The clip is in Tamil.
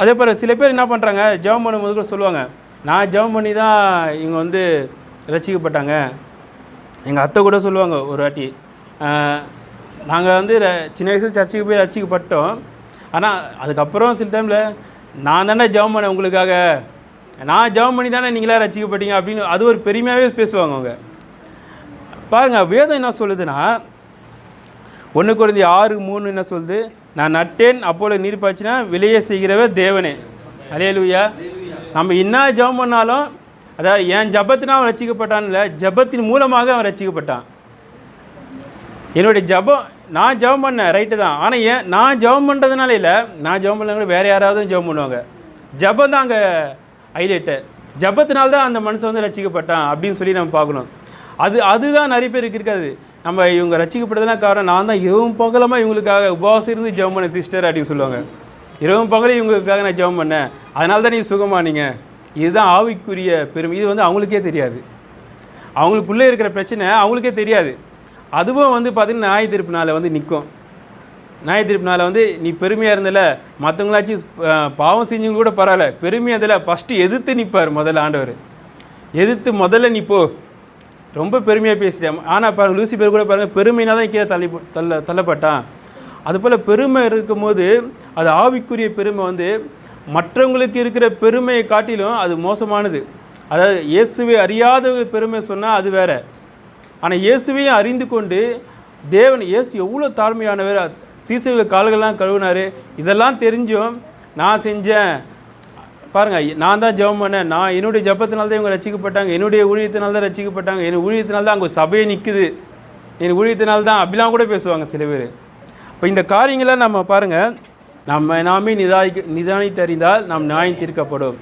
அதே போல் சில பேர் என்ன பண்ணுறாங்க ஜெபம் பண்ணும்போது கூட சொல்லுவாங்க நான் ஜெபம் பண்ணி தான் இவங்க வந்து ரசிக்கப்பட்டாங்க. எங்கள் அத்தை கூட சொல்லுவாங்க ஒரு வாட்டி நாங்கள் வந்து சின்ன வயசில் சர்ச்சுக்கு போய் ரசிக்கப்பட்டோம். ஆனால் அதுக்கப்புறம் சில டைமில் நான் தானே ஜெபம் பண்ணேன் உங்களுக்காக. நான் ஜெபம் பண்ணி தானே நீங்களாக ரசிக்கப்பட்டீங்க? அப்படின்னு அது ஒரு பெருமையாகவே பேசுவாங்க அவங்க. பாருங்கள் வேதம் என்ன சொல்லுதுன்னா ஒன்று குறைந்தி ஆறு மூணு என்ன சொல்லுது? நான் நட்டேன் அப்போல நீர் பாய்ச்சினா விலையை செய்கிறவர் தேவனே. அலையலுயா நம்ம என்ன ஜெபம் பண்ணாலும் அதாவது என் ஜபத்தினால் அவன் ரசிக்கப்பட்டான்ல ஜபத்தின் மூலமாக அவன் ரசிக்கப்பட்டான் என்னுடைய ஜபம் நான் ஜெபம் பண்ணேன் ரைட்டு தான். ஆனால் ஏன் நான் ஜெபம் பண்ணுறதுனால இல்லை நான் ஜெபம் பண்ணல வேறு யாராவது ஜெபம் பண்ணுவாங்க. ஜபம் தான் அங்கே ஹைலைட்டு ஜபத்தினால்தான் அந்த மனுஷன் வந்து ரசிக்கப்பட்டான் அப்படின்னு சொல்லி நம்ம பார்க்கணும். அது அதுதான் நிறைய பேருக்கு இருக்காது நம்ம இவங்க ரசிக்கப்பட்டதுலாம் காரணம் நான் தான் இரவும் பகலமாக இவங்களுக்காக உபவாசம் இருந்து ஜெபம் பண்ணேன் சிஸ்டர் அப்படின்னு சொல்லுவாங்க. இரவும் பகலும் இவங்களுக்காக நான் ஜெபம் பண்ணேன். அதனால தான் நீங்கள் சுகமானீங்க இதுதான் ஆவிக்குரிய பெருமை. இது வந்து அவங்களுக்கே தெரியாது. அவங்களுக்குள்ளே இருக்கிற பிரச்சனை அவங்களுக்கே தெரியாது. அதுவும் வந்து பார்த்தீங்கன்னா நியாய திருப்பினால் வந்து நிற்கும். நியாய திருப்பினால் வந்து நீ பெருமையாக இருந்தல மற்றவங்களாச்சும் பாவம் செஞ்சவங்க கூட பரவாயில்ல. பெருமையாக இருந்தல ஃபஸ்ட்டு எதிர்த்து நிற்பார் முதல்ல ஆண்டவர். எதிர்த்து முதல்ல நீ போ. ரொம்ப பெருமையாக பேசிட்டேன். ஆனால் பாருங்க லூசி பேர் கூட பாருங்கள் பெருமையினால் தான் கீழே தள்ளி தள்ள தள்ளப்பட்டான். அதுபோல் பெருமை இருக்கும்போது அது ஆவிக்குரிய பெருமை வந்து மற்றவங்களுக்கு இருக்கிற பெருமையை காட்டிலும் அது மோசமானது. அதாவது இயேசுவை அறியாதவங்க பெருமை சொன்னால் அது வேற. ஆனால் இயேசுவையும் அறிந்து கொண்டு தேவன் இயேசு எவ்வளோ தாழ்மையானவர் சீசர்கள் கால்கள்லாம் கழுவினார். இதெல்லாம் தெரிஞ்சும் நான் செஞ்சேன். பாருங்க நான் தான் ஜெபம் பண்ணேன். நான் என்னுடைய ஜெபத்தினால தான் இவங்க ரசிக்கப்பட்டாங்க. என்னுடைய ஊழியத்தினால தான் ரசிக்கப்பட்டாங்க. என் ஊழியத்தினால தான் அங்கே சபையை நிற்குது என் ஊழியத்தினால தான் அப்படிலாம் கூட பேசுவாங்க சில பேர். இப்போ இந்த காரியங்களை நம்ம பாருங்கள் நம்ம நாமே நிதானிக்க நிதானித்தறிந்தால் நாம் நியாயம் தீர்க்கப்படும்.